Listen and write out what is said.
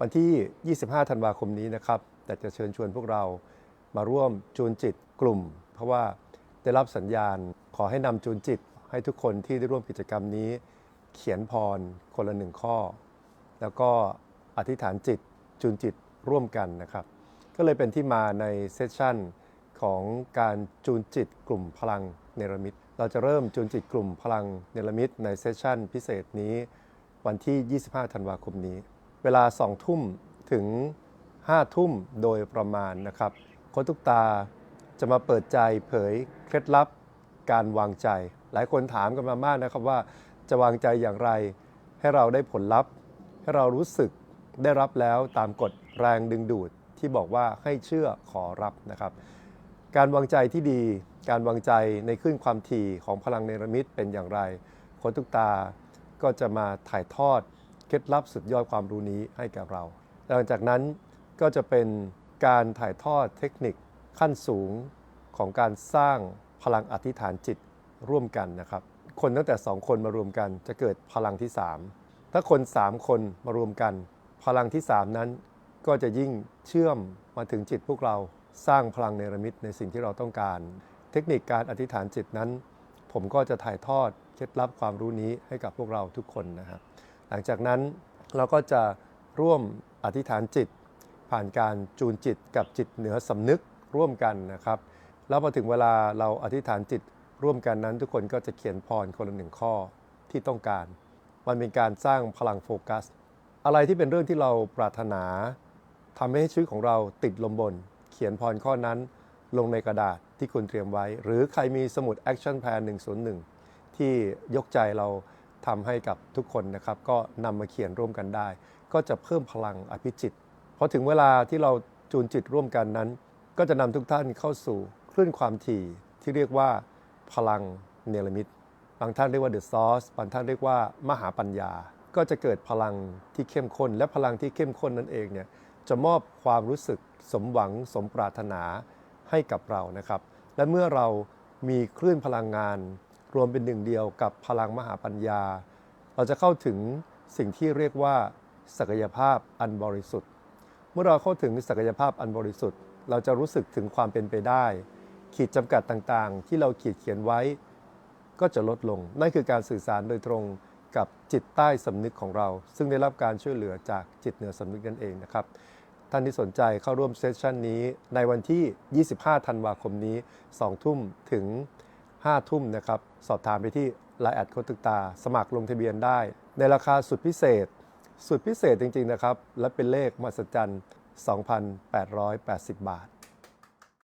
วันที่ 25 ธันวาคมนี้นะครับ แต่จะเชิญชวนพวกเรามาร่วมจูนจิตกลุ่ม เพราะว่าได้รับสัญญาณขอให้นำจูนจิตให้ทุกคนที่ได้ร่วมกิจกรรมนี้ เขียนพรคนละหนึ่งข้อ แล้วก็อธิษฐานจิตจูนจิตร่วมกันนะครับ ก็เลยเป็นที่มาในเซสชั่นของการจูนจิตกลุ่มพลังเนรมิต เราจะเริ่มจูนจิตกลุ่มพลังเนรมิตในเซสชั่นพิเศษนี้วันที่ 25 ธันวาคมนี้ เวลา 2 ทุ่มถึง 5 ทุ่มโดยประมาณนะครับโคนทุกตาจะมาเปิดใจเผยเคล็ดลับการวางใจ หลายคนถามกันมามากนะครับว่าจะวางใจอย่างไรให้เราได้ผลลัพธ์ ให้เรารู้สึกได้รับแล้วตามกฎแรงดึงดูดที่บอกว่าให้เชื่อขอรับนะครับ การวางใจที่ดี การวางใจในคลื่นความถี่ของพลังเนรมิตเป็นอย่างไรโคนทุกตาก็จะมาถ่ายทอด เคล็ดลับสุดยอดความรู้นี้ให้แก่เรา หลังจากนั้นก็จะเป็นการถ่ายทอดเทคนิคขั้นสูงของการสร้างพลังอธิษฐานจิตร่วมกันนะครับ คนตั้งแต่ 2 คนมารวมกันจะเกิดพลังที่ 3 ถ้าคน 3 คนมารวมกัน พลังที่ 3 นั้น ก็จะยิ่งเชื่อมมาถึงจิตพวกเราสร้างพลังเนรมิตในสิ่งที่เราต้องการ เทคนิคการอธิษฐานจิตนั้น ผมก็จะถ่ายทอดเคล็ดลับความรู้นี้ให้กับพวกเราทุกคนนะครับ หลังจากนั้นเราก็จะร่วมอธิษฐานจิต ผ่านการจูนจิตกับจิตเหนือสำนึกร่วมกันนะครับแล้วพอถึงเวลาเราอธิษฐานจิตร่วมกันนั้น ทุกคนก็จะเขียนพรคนละหนึ่งข้อที่ต้องการ มันเป็นการสร้างพลังโฟกัส อะไรที่เป็นเรื่องที่เราปรารถนาทำให้ชีวิตของเราติดลมบน เขียนพรข้อนั้น ลงในกระดาษที่คุณเตรียมไว้ หรือใครมีสมุด Action Plan 101 ที่ยกใจเรา ทำให้กับทุกคนนะครับก็นำมาเขียนร่วมกันได้ ก็จะเพิ่มพลังอภิจิตพอถึงเวลาที่เราจูนจิตร่วมกันนั้น ก็จะนำทุกท่านเข้าสู่คลื่นความถี่ที่เรียกว่าพลังเนรมิตบางท่านเรียกว่า The Source บางท่านเรียกว่ามหาปัญญา ก็จะเกิดพลังที่เข้มข้น และพลังที่เข้มข้นนั่นเองเนี่ยจะมอบความรู้สึกสมหวังสมปรารถนาให้กับเรานะครับ และเมื่อเรามีคลื่นพลังงาน รวมเป็นหนึ่งเดียวกับพลังมหาปัญญา เราจะเข้าถึงสิ่งที่เรียกว่า ศักยภาพอันบริสุทธิ์ เมื่อเราเข้าถึงศักยภาพอันบริสุทธิ์ เราจะรู้สึกถึงความเป็นไปได้ ขีดจำกัดต่างๆ ที่เราขีดเขียนไว้ ก็จะลดลง นั่นคือการสื่อสารโดยตรงกับจิตใต้สำนึกของเรา ซึ่งได้รับการช่วยเหลือจากจิตเหนือสำนึกนั่นเองนะครับท่านที่สนใจเข้าร่วมเซสชันนี้ในวันที่ 25 ธันวาคมนี้ 2 ทุ่มถึง 5 ทุ่มนะครับ สอบถามไปที่ไลน์แอดโคตึกตา สมัครลงทะเบียนได้ ในราคาสุดพิเศษ สุดพิเศษจริง ๆ นะครับ และเป็นเลขมหัศจรรย์ 2,880 บาท